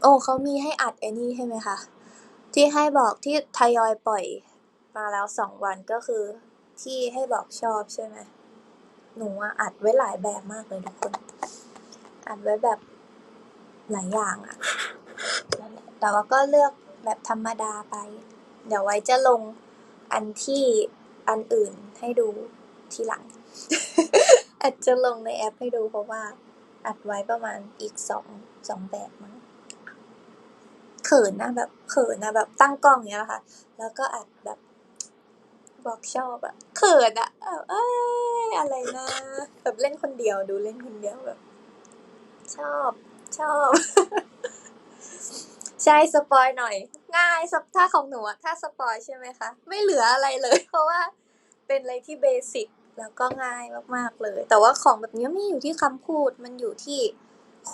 โอ้ เขามีให้อัดไอ้นี่ใช่ไหมคะ ที่ให้บอกที่ทยอยปล่อยมาแล้วสองวันก็คือ ที่ให้บอกชอบใช่ไหม หนูอะอัดไว้หลายแบบมากเลยทุกคน อัดไว้แบบหลายอย่างอะนั่นแหละแต่ว่าก็เลือกแบบธรรมดาไป เดี๋ยวไว้จะลงอันที่อันอื่นให้ดูทีหลัง อาจจะลงในแอปให้ดูเพราะว่าอัดไว้ประมาณอีกสองสองแบบมั้ง ขินนะแบบเขินนะแบบตั้งกล้องอย่างเงี้ยนะคะแล้วก็อัดแบบ บอกชอบอะเขินอะแบบเอ้ยอะไรนะแบบเล่นคนเดียวดูเล่นคนเดียวแบบ ชอบชอบ ใช่สปอยหน่อย ง่ายสปถ้าของหนูอะถ้าสปอยใช่ไหมคะ ไม่เหลืออะไรเลย เพราะว่าเป็นอะไรที่เบสิกแล้วก็ง่ายมากๆเลย แต่ว่าของแบบนี้ไม่อยู่ที่คำพูดมันอยู่ที่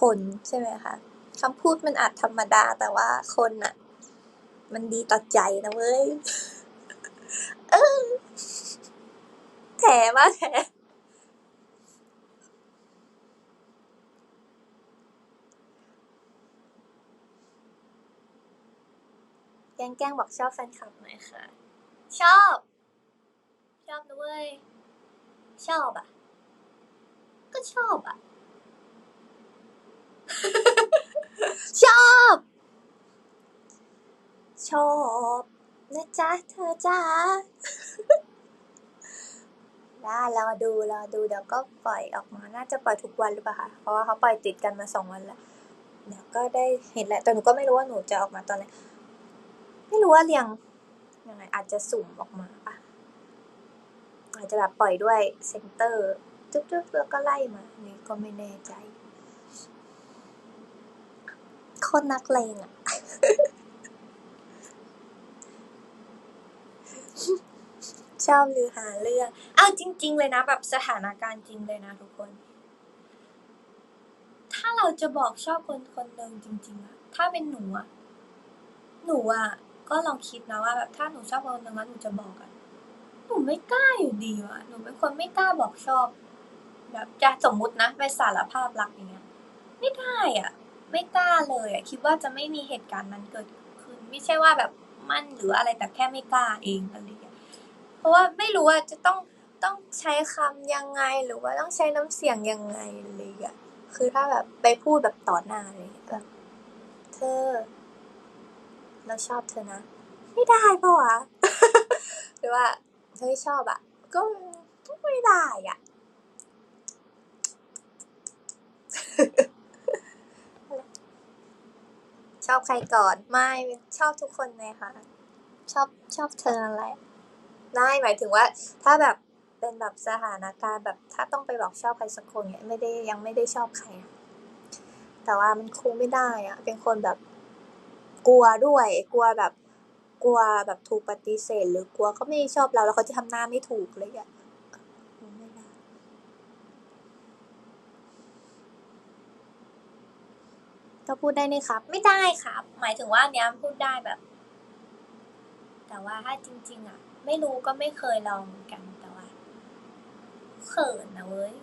คนใช่ไหมคะ คำพูดมันอาจธรรมดาแต่ว่าคนอะมันดีต่อใจนะเว้ย เออแถมาแถแก้งแก้งบอกชอบแฟนคลับไหน่อยค่ะชอบ ชอบนะเว้ย ชอบอะ ก็ชอบอะ ชอบ ชอบนะจ๊ะเธอจ้าได้รอดูรอดูเดี๋ยวก็ปล่อยออกมา น่าจะปล่อยทุกวันหรือเปล่าคะ เพราะว่าเขาปล่อยติดกันมาสองวันแล้ว เดี๋ยวก็ได้เห็นแหละ แต่หนูก็ไม่รู้ว่าหนูจะออกมาตอนไหน ไม่รู้ว่าเรียงยังไงอาจจะสุ่มออกมาปะอาจจะแบบปล่อยด้วยเซนเตอร์ตึ๊บๆแล้วก็ไล่มา นี่ก็ไม่แน่ใจ โคนนักเลงอะชอบหรือหาเรื่องอ้าวจริง ๆ เลยนะ แบบสถานการณ์จริงเลยนะทุกคน ถ้าเราจะบอกชอบคนคนหนึ่งจริง ๆอะถ้าเป็นหนูอะหนูอะก็ลองคิดนะว่าแบบถ้าหนูชอบคนหนึ่งแล้วหนูจะบอกอะหนูไม่กล้าอยู่ดีวะหนูเป็นคนไม่กล้าบอกชอบ แบบจะสมมุตินะไปสารภาพรักอย่างเงี้ย ไม่ได้อะ ไม่กล้าเลยอะคิดว่าจะไม่มีเหตุการณ์นั้นเกิดขึ้น ไม่ใช่ว่าแบบมั่นหรืออะไรแต่แค่ไม่กล้าเองอะไรอย่างเงี้ยเพราะว่าไม่รู้ว่าจะต้องต้องใช้คำยังไงหรือว่าต้องใช้น้ำเสียงยังไงอะไรอย่างเงี้ยคือถ้าแบบไปพูดแบบต่อหน้าเลยแบบเธอ เราชอบเธอนะ ไม่ได้ปะวะหรือว่าเฮ้ยชอบอะก็ไม่ได้อะ ชอบใครก่อน ไม่ชอบทุกคนเลยค่ะ ชอบชอบเธอนั่นแหละได้หมายถึงว่า ถ้าแบบเป็นแบบสถานการณ์แบบถ้าต้องไปบอกชอบใครสักคนเนี่ยไม่ได้ยังไม่ได้ชอบใคร แต่ว่ามันคงไม่ได้อะเป็นคนแบบกลัวด้วย กลัวแบบกลัวแบบถูกปฏิเสธ หรือกลัวเขาไม่ชอบเราแล้วเขาจะทำหน้าไม่ถูกเลยอะไม่ได้ ก็พูดได้นี่ครับ ไม่ได้ครับ หมายถึงว่าอันเนี้ยพูดได้แบบ แต่ว่าถ้าจริง ๆ อะ ไม่รู้ก็ไม่เคยลองเหมือนกันแต่ว่าเขินนะเว้ย